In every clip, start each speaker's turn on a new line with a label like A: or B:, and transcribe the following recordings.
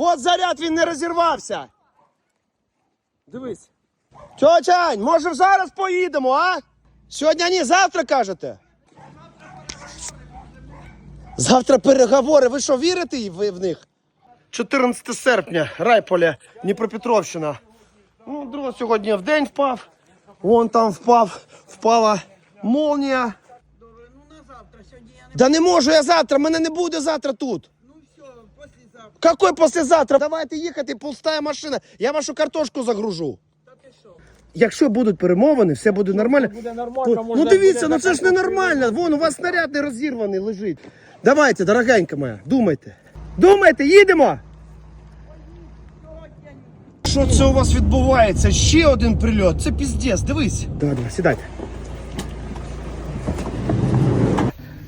A: От заряд він не розірвався. Дивись. Тьотя Ань, може зараз поїдемо, а? Сьогодні ні, завтра кажете. Завтра переговори. Ви що, вірите ви в них? 14 серпня, Райполя, Дніпропетровщина. Ну, друг сьогодні в день впав. Вон там впав, впала молнія.
B: Добре, ну на завтра. Сьогодні я не
A: Да не можу я завтра, мене не буде завтра тут.
B: Післязавтра.
A: Какой послезавтра? Давайте їхати, пустая машина. Я вашу картошку загружу. Якщо будуть перемовини, все буде нормально.
C: Буде нормально,
A: Ну
C: можна
A: дивіться,
C: буде
A: ну це ж не нормально. Вон у вас снаряд не розірваний лежить. Давайте, дорогенька моя, думайте. Думайте, їдемо! Що це у вас відбувається? Ще один прильот. Це піздець, дивись. Давай, давай, сідайте.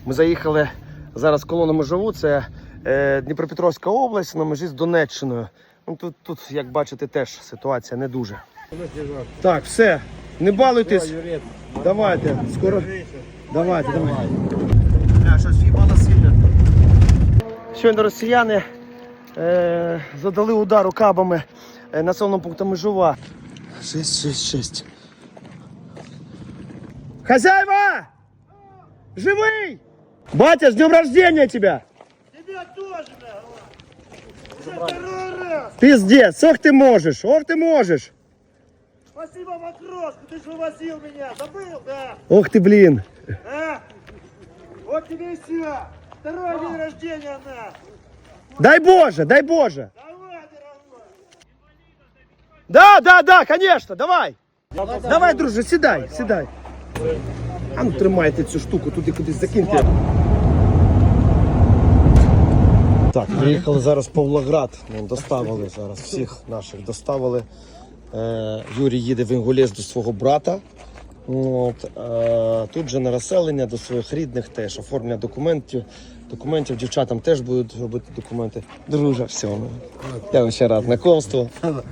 A: Ми заїхали зараз колона Межову, це Дніпропетровська область на межі з Донеччиною. Ну, тут, тут, як бачите, теж ситуація не дуже. Так, все, не балуйтесь. Давайте, скоро. Давайте, давайте. Щось сильно. Сьогодні росіяни е, задали удару кабами е, населеному пункту Межова. 666. Хозяева! Живый! Батя, с днем рождения! Тебя Пиздец, ох ты можешь, ох ты можешь!
B: Спасибо, Макрошку, ты же вывозил меня. Забыл, да?
A: Ох ты, блин!
B: А? Вот тебе и все. Второй день рождения, на.
A: Дай Боже, дай Боже!
B: Давай, дорогой.
A: Да, да, да, конечно, давай! Давай, друже, сідай, сідай. А ну тримайте цю штуку, туди кудись закиньте. Так, приїхали зараз в Павлоград. Ну, доставили зараз всіх наших доставили. Е, Юрій їде в Інгулець до свого брата. От, е, тут же на розселення до своїх рідних теж оформлення документів. Документів дівчатам теж будуть робити документи. Друже, все. Я ще рад знакомству. От.